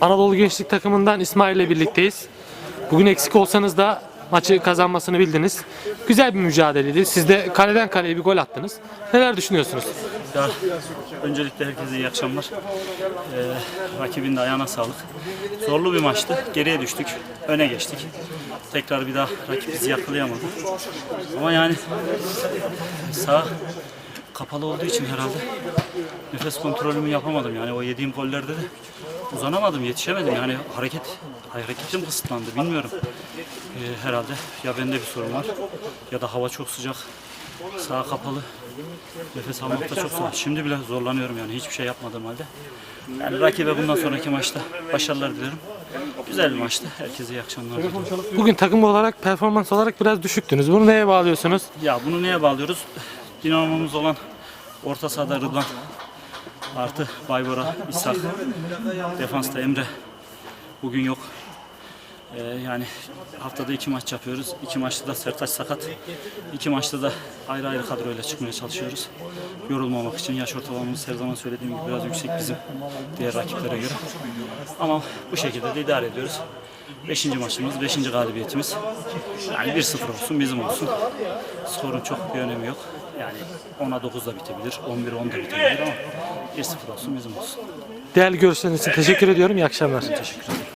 Anadolu Gençlik takımından İsmail ile birlikteyiz. Bugün eksik olsanız da maçı kazanmasını bildiniz. Güzel bir mücadeleydi. Siz de kaleden kaleye bir gol attınız. Neler düşünüyorsunuz? Ya, öncelikle herkese iyi akşamlar. Ee, rakibin de ayağına sağlık. Zorlu bir maçtı. Geriye düştük. Öne geçtik. Tekrar bir daha rakip bizi yakalayamadı. Ama yani sağ kapalı olduğu için herhalde nefes kontrolümü yapamadım. Yani o yediğim gollerde de uzanamadım, yetişemedim. Yani hareket hareketim kısıtlandı. Bilmiyorum. Ee, herhalde ya bende bir sorun var ya da hava çok sıcak. Sağ kapalı. Nefes almakta çok zor. Şimdi bile zorlanıyorum yani hiçbir şey yapmadığım halde. Yani rakibe bundan sonraki maçta başarılar dilerim. Güzel bir maçtı. Herkese iyi akşamlar diliyorum. Bugün takım olarak, performans olarak biraz düşüktünüz. Bunu neye bağlıyorsunuz? Ya bunu neye bağlıyoruz? Dinamomuz olan orta sahada Rıdvan artı Baybora, İshak, defansta Emre bugün yok. Ee, yani haftada iki maç yapıyoruz. İki maçta da Sertaç sakat. İki maçta da ayrı ayrı kadroyla çıkmaya çalışıyoruz. Yorulmamak için yaş ortalamamız her zaman söylediğim gibi biraz yüksek bizim diğer rakiplere göre. Ama bu şekilde de idare ediyoruz. Beşinci maçımız, beşinci galibiyetimiz. Yani 1-0 olsun, bizim olsun. Skorun çok bir önemi yok. Yani 10'a 9'da bitebilir, 11'e 10'da bitebilir ama 1-0 olsun, bizim olsun. Değerli görüşleriniz için teşekkür ediyorum. İyi akşamlar. Teşekkür ederim.